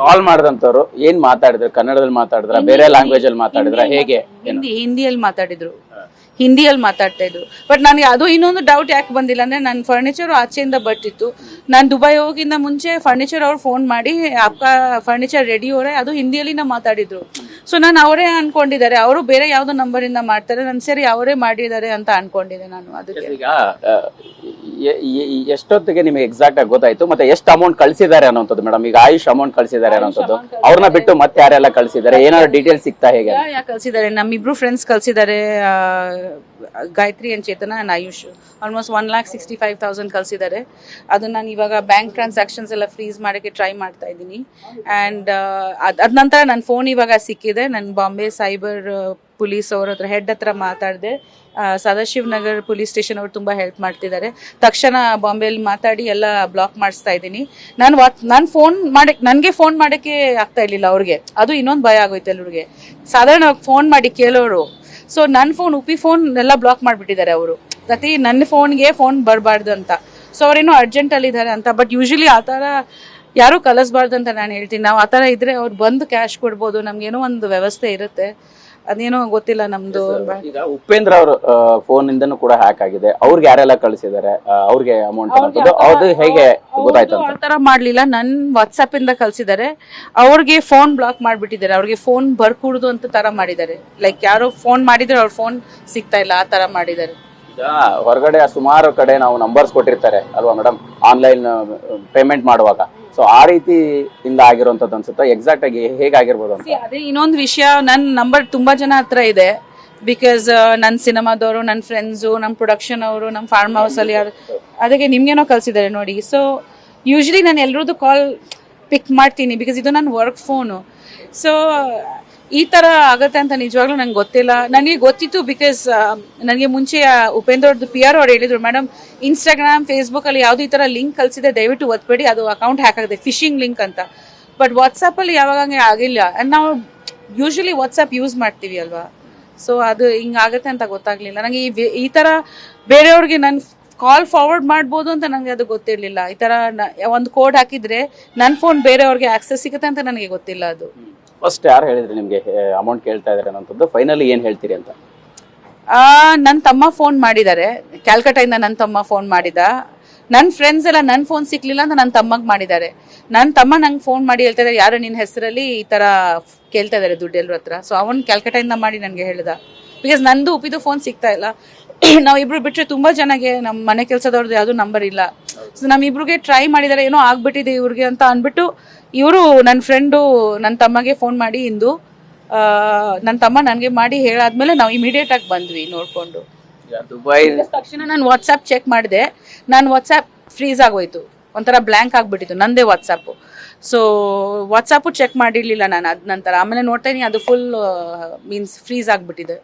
ಕಾಲ್ ಮಾಡಿದಂತವ್ರು ಏನ್ ಮಾತಾಡಿದ್ರು? ಕನ್ನಡದಲ್ಲಿ ಮಾತಾಡಿದ್ರ? ಬೇರೆ ಲ್ಯಾಂಗ್ವೇಜ್ ಅಲ್ಲಿ ಮಾತಾಡಿದ್ರ? ಹೇಗೆ? ಹಿಂದಿ ಹಿಂದಿಯಲ್ಲಿ ಮಾತಾಡಿದ್ರು. ಹಿಂದಿಯಲ್ಲಿ ಮಾತಾಡ್ತಾ ಇದ್ರು. ಬಟ್ ನನಗೆ ಅದು ಇನ್ನೊಂದು ಡೌಟ್ ಯಾಕೆ ಬಂದಿಲ್ಲ ಅಂದ್ರೆ ನನ್ನ ಫರ್ನಿಚರ್ ಆಚೆಯಿಂದ ಬರ್ತಿತ್ತು. ನಾನು ದುಬೈ ಹೋಗಿಂದ ಮುಂಚೆ ಫರ್ನಿಚರ್ ಅವ್ರು ಫೋನ್ ಮಾಡಿ ಅಪ್ಪ ಫರ್ನಿಚರ್ ರೆಡಿ ಅವರೇ ಅದು ಹಿಂದಿಯಲ್ಲಿ ನಾ ಮಾತಾಡಿದ್ರು. ಸೊ ನಾನು ಅವರೇ ಅನ್ಕೊಂಡಿದ್ದಾರೆ. ಅವರು ಬೇರೆ ಯಾವ್ದೋ ನಂಬರ್ ಇಂದ ಮಾಡ್ತಾರೆ. ನನ್ ಸರಿ ಅವರೇ ಮಾಡಿದ್ದಾರೆ ಅಂತ ಅನ್ಕೊಂಡಿದ್ದೆ ನಾನು ಅದಕ್ಕೆ. ಈಗ ಎಷ್ಟೊತ್ತಿಗೆ ನಿಮಗೆ ಎಕ್ಸಾಕ್ಟ್ ಆಗಿ ಗೊತ್ತಾಯ್ತು? ಮತ್ತೆ ಎಷ್ಟು ಅಮೌಂಟ್ ಕಳಿಸಿದ್ದಾರೆ ಅನ್ನೋಂಥದ್ದು ಮೇಡಮ್ ಈಗ ಆಯುಷ್ ಅಮೌಂಟ್ ಕಳಿಸಿದ್ದಾರೆ ಅನ್ನೋಂಥದ್ದು. ಅವ್ರನ್ನ ಬಿಟ್ಟು ಮತ್ತೆ ಯಾರೆಲ್ಲ ಕಳಿಸಿದ್ದಾರೆ? ಏನಾದ್ರು ಡೀಟೇಲ್ಸ್ ಸಿಗ್ತಾ ಹೇಗೆ? ಕಳಿಸಿದ್ದಾರೆ? ನಮ್ಮಿಬ್ರು ಫ್ರೆಂಡ್ಸ್ ಕಳಿಸಿದ್ದಾರೆ Gayatri and Chetana and Ayush. Almost one lakh sixty five thousand ಕಳಿಸಿದ್ದಾರೆ. ಅದು ನಾನು ಇವಾಗ ಬ್ಯಾಂಕ್ ಟ್ರಾನ್ಸಾಕ್ಷನ್ಸ್ ಎಲ್ಲ ಫ್ರೀಸ್ ಮಾಡೋಕ್ಕೆ ಟ್ರೈ ಮಾಡ್ತಾ ಇದ್ದೀನಿ. ಆ್ಯಂಡ್ ಅದ ನಂತರ ನನ್ನ ಫೋನ್ ಇವಾಗ ಸಿಕ್ಕಿದೆ. ನನ್ನ ಬಾಂಬೆ ಸೈಬರ್ ಪೊಲೀಸ್ ಅವ್ರ ಹತ್ರ ಹೆಡ್ ಹತ್ರ ಮಾತಾಡಿದೆ ಸದಾಶಿವ್ ನಗರ್ ಪೊಲೀಸ್ ಸ್ಟೇಷನ್ ಅವ್ರು ತುಂಬ ಹೆಲ್ಪ್ ಮಾಡ್ತಿದ್ದಾರೆ. ತಕ್ಷಣ ಬಾಂಬೆಯಲ್ಲಿ ಮಾತಾಡಿ ಎಲ್ಲ ಬ್ಲಾಕ್ ಮಾಡಿಸ್ತಾ ಇದ್ದೀನಿ. ನಾನು ವಾಟ್, ನಾನು ಫೋನ್ ಮಾಡಕ್, ನನಗೆ ಫೋನ್ ಮಾಡೋಕ್ಕೆ ಆಗ್ತಾ ಇರಲಿಲ್ಲ ಅವ್ರಿಗೆ. ಅದು ಇನ್ನೊಂದು ಭಯ ಆಗೋಯ್ತು ಎಲ್ಲರಿಗೆ ಸಾಧಾರಣ ಫೋನ್ ಮಾಡಿ ಕೇಳೋರು. ಸೊ ನನ್ನ ಫೋನ್ ಉಪಿ ಫೋನ್ ಎಲ್ಲ ಬ್ಲಾಕ್ ಮಾಡಿಬಿಟ್ಟಿದ್ದಾರೆ ಅವರು. ಪ್ರತಿ ನನ್ನ ಫೋನ್ಗೆ ಫೋನ್ ಬರಬಾರ್ದು ಅಂತ. ಸೊ ಅವ್ರೇನೋ ಅರ್ಜೆಂಟಲ್ಲಿ ಇದ್ದಾರೆ ಅಂತ. ಬಟ್ ಯೂಶಲಿ ಆ ಥರ ಯಾರೂ ಕಲಿಸ್ಬಾರ್ದು ಅಂತ ನಾನು ಹೇಳ್ತೀನಿ. ನಾವು ಆ ಥರ ಇದ್ರೆ ಅವ್ರು ಬಂದು ಕ್ಯಾಶ್ ಕೊಡ್ಬೋದು. ನಮ್ಗೇನೋ ಒಂದು ವ್ಯವಸ್ಥೆ ಇರುತ್ತೆ. ಅದೇನೋ ಗೊತ್ತಿಲ್ಲ ನಮ್ದು ಈಗ ಉಪೇಂದ್ರ ಅವರು ಫೋನ್ ಇಂದನೂ ಕೂಡ ಹ್ಯಾಕ್ ಆಗಿದೆ. ಅವ್ರಿಗೆ ಯಾರೆಲ್ಲ ಕಳಿಸಿದ್ದಾರೆ ಅವ್ರಿಗೆ ಅಮೌಂಟ್ ಅದು ಹೇಗೆ ಗೊತ್ತಾಯ್ತು ಆ ತರ ಮಾಡ್ಲಿಲ್ಲ. ನನ್ ವಾಟ್ಸ್ಆಪ್ ಇಂದ ಕಳ್ಸಿದ್ದಾರೆ ಅವ್ರಿಗೆ ಫೋನ್ ಬ್ಲಾಕ್ ಮಾಡ್ಬಿಟ್ಟಿದ್ದಾರೆ. ಅವ್ರಿಗೆ ಫೋನ್ ಬರ್ಕೂಡುದು ಅಂತ ತರ ಮಾಡಿದ್ದಾರೆ. ಲೈಕ್ ಯಾರೋ ಫೋನ್ ಮಾಡಿದ್ರೆ ಅವ್ರ ಫೋನ್ ಸಿಗ್ತಾ ಇಲ್ಲ. ಆ ತರ ಮಾಡಿದ್ದಾರೆ. ಈಗ ಹೊರಗಡೆ ಸುಮಾರು ಕಡೆ ನಾವು ನಂಬರ್ಸ್ ಕೊಟ್ಟಿರ್ತಾರೆ. ಅಲ್ವಾ ಮೇಡಮ್ ಆನ್ಲೈನ್ ಪೇಮೆಂಟ್ ಮಾಡುವಾಗ. ಸೊ ಆ ರೀತಿ ಇಂದ ಆಗಿರುವಂತದ್ದು ಅನ್ಸುತ್ತೆ? ಎಕ್ಸಾಕ್ಟ್ ಆಗಿ ಹೇಗಾಗಿರ್ಬೋದು ಅಂತ? ಅದೇ ಇನ್ನೊಂದು ವಿಷಯ ನನ್ನ ನಂಬರ್ ತುಂಬಾ ಜನ ಹತ್ರ ಇದೆ. ಬಿಕಾಸ್ ನನ್ನ ಸಿನಿಮಾದವರು ನನ್ನ ಫ್ರೆಂಡ್ಸು ನಮ್ಮ ಪ್ರೊಡಕ್ಷನ್ ಅವರು ನಮ್ಮ ಫಾರ್ಮ್ ಹೌಸ್ ಅಲ್ಲಿ ಯಾರು ಅದಕ್ಕೆ ನಿಮ್ಗೇನೋ ಕಲ್ಸಿದ್ದಾರೆ ನೋಡಿ. ಸೊ ಯೂಶ್ವಲಿ ನಾನು ಎಲ್ರದ್ದು ಕಾಲ್ ಪಿಕ್ ಮಾಡ್ತೀನಿ ಬಿಕಾಸ್ ಇದು ನನ್ನ ವರ್ಕ್ ಫೋನು ಸೊ ಈ ಥರ ಆಗುತ್ತೆ ಅಂತ ನಿಜವಾಗ್ಲೂ ನಂಗೆ ಗೊತ್ತಿಲ್ಲ. ನನಗೆ ಗೊತ್ತಿತ್ತು ಬಿಕಾಸ್ ನನಗೆ ಮುಂಚೆ ಉಪೇಂದ್ರ ಅವ್ರದ್ದು ಪಿ ಆರ್ ಅವ್ರು ಹೇಳಿದ್ರು ಮೇಡಮ್ ಇನ್ಸ್ಟಾಗ್ರಾಮ್ ಫೇಸ್ಬುಕ್ಕಲ್ಲಿ ಯಾವುದೇ ಈ ಥರ ಲಿಂಕ್ ಕಲಿಸಿದೆ ದಯವಿಟ್ಟು ಒತ್ಬೇಡಿ, ಅದು ಅಕೌಂಟ್ ಹ್ಯಾಕ್ ಆಗಿದೆ ಫಿಶಿಂಗ್ ಲಿಂಕ್ ಅಂತ. ಬಟ್ ವಾಟ್ಸಪ್ಪಲ್ಲಿ ಯಾವಾಗ ಆಗಿಲ್ಲ. ನಾವು ಯೂಶಲಿ ವಾಟ್ಸಪ್ ಯೂಸ್ ಮಾಡ್ತೀವಿ ಅಲ್ವಾ? ಸೊ ಅದು ಹಿಂಗಾಗತ್ತೆ ಅಂತ ಗೊತ್ತಾಗ್ಲಿಲ್ಲ. ನನಗೆ ಈ ಈ ಥರ ಬೇರೆಯವ್ರಿಗೆ ನನ್ನ ಕಾಲ್ ಫಾರ್ವರ್ಡ್ ಮಾಡ್ಬೋದು ಅಂತ ನನಗೆ ಅದು ಗೊತ್ತಿರಲಿಲ್ಲ. ಈ ಥರ ಒಂದು ಕೋಡ್ ಹಾಕಿದ್ರೆ ನನ್ನ ಫೋನ್ ಬೇರೆಯವ್ರಿಗೆ ಆಕ್ಸೆಸ್ ಸಿಗುತ್ತೆ ಅಂತ ನನಗೆ ಗೊತ್ತಿಲ್ಲ ಅದು. ಫಸ್ಟ್ ಯಾರು ಹೇಳಿದ್ರಿ ನಿಮಗೆ ಅಮೌಂಟ್ ಕೇಳ್ತಾ ಇದ್ದಾರೆ ಅನ್ನೋಂಥದ್ದು? ಫೈನಲಿ ಏನು ಹೇಳ್ತೀರಿ ಅಂತ? ನನ್ನ ತಮ್ಮ ಫೋನ್ ಮಾಡಿದ್ದಾರೆ. ಕ್ಯಾಲ್ಕಟಾಯಿಂದ ನನ್ನ ತಮ್ಮ ಫೋನ್ ಮಾಡಿದ. ನನ್ನ ಫ್ರೆಂಡ್ಸ್ ಎಲ್ಲ ನನ್ನ ಫೋನ್ ಸಿಕ್ಲಿಲ್ಲ ಅಂತ ನನ್ನ ತಮ್ಮಗ್ ಮಾಡಿದ್ದಾರೆ. ನನ್ನ ತಮ್ಮ ನಂಗೆ ಫೋನ್ ಮಾಡಿ ಹೇಳ್ತಾ ಇದ್ದಾರೆ ಯಾರು ನಿನ್ನ ಹೆಸರಲ್ಲಿ ಈ ತರ ಕೇಳ್ತಾ ಇದ್ದಾರೆ ದುಡ್ಡು ಎಲ್ಲರ ಹತ್ರ? ಸೊ ಅವನ್ ಕ್ಯಾಲ್ಕಟಾಯಿಂದ ಮಾಡಿ ನನಗೆ ಹೇಳ್ದ. ಬಿಕಾಸ್ ನಂದು ಉಪ್ಪಿದು ಫೋನ್ ಸಿಗ್ತಾ ಇಲ್ಲ. ನಾವು ಇಬ್ರು ಬಿಟ್ರೆ ತುಂಬಾ ಜನಗೆ ನಮ್ಮ ಮನೆ ಕೆಲಸದವ್ರದ್ದು ಯಾವ್ದು ನಂಬರ್ ಇಲ್ಲ. ಸೊ ನಮ್ಮಿಬ್ರಿಗೆ ಟ್ರೈ ಮಾಡಿದಾರೆ ಏನೋ ಆಗ್ಬಿಟ್ಟಿದೆ ಇವ್ರಿಗೆ ಅಂತ ಅನ್ಬಿಟ್ಟು ಇವರು ನನ್ನ ಫ್ರೆಂಡು ನನ್ನ ತಮ್ಮಗೆ ಫೋನ್ ಮಾಡಿ ಇಂದು ನನ್ನ ತಮ್ಮ ನನಗೆ ಮಾಡಿ ಹೇಳಾದ್ಮೇಲೆ ನಾವು ಇಮಿಡಿಯೇಟ್ ಆಗಿ ಬಂದ್ವಿ ನೋಡ್ಕೊಂಡು. ದುಬೈ ತಕ್ಷಣ ನಾನು ವಾಟ್ಸ್ಆ್ಯಪ್ ಚೆಕ್ ಮಾಡಿದೆ. ನಾನು ವಾಟ್ಸಾಪ್ ಫ್ರೀಸ್ ಆಗೋಯ್ತು. ಒಂಥರ ಬ್ಲ್ಯಾಂಕ್ ಆಗ್ಬಿಟ್ಟಿತ್ತು ನಂದೇ ವಾಟ್ಸಪ್ಪು ಸೊ ವಾಟ್ಸಪ್ಪು ಚೆಕ್ ಮಾಡಿರ್ಲಿಲ್ಲ ನಾನು ಅದ ನಂತರ. ಆಮೇಲೆ ನೋಡ್ತಾ ಅದು ಫುಲ್ ಮೀನ್ಸ್ ಫ್ರೀಸ್ ಆಗಿಬಿಟ್ಟಿದೆ.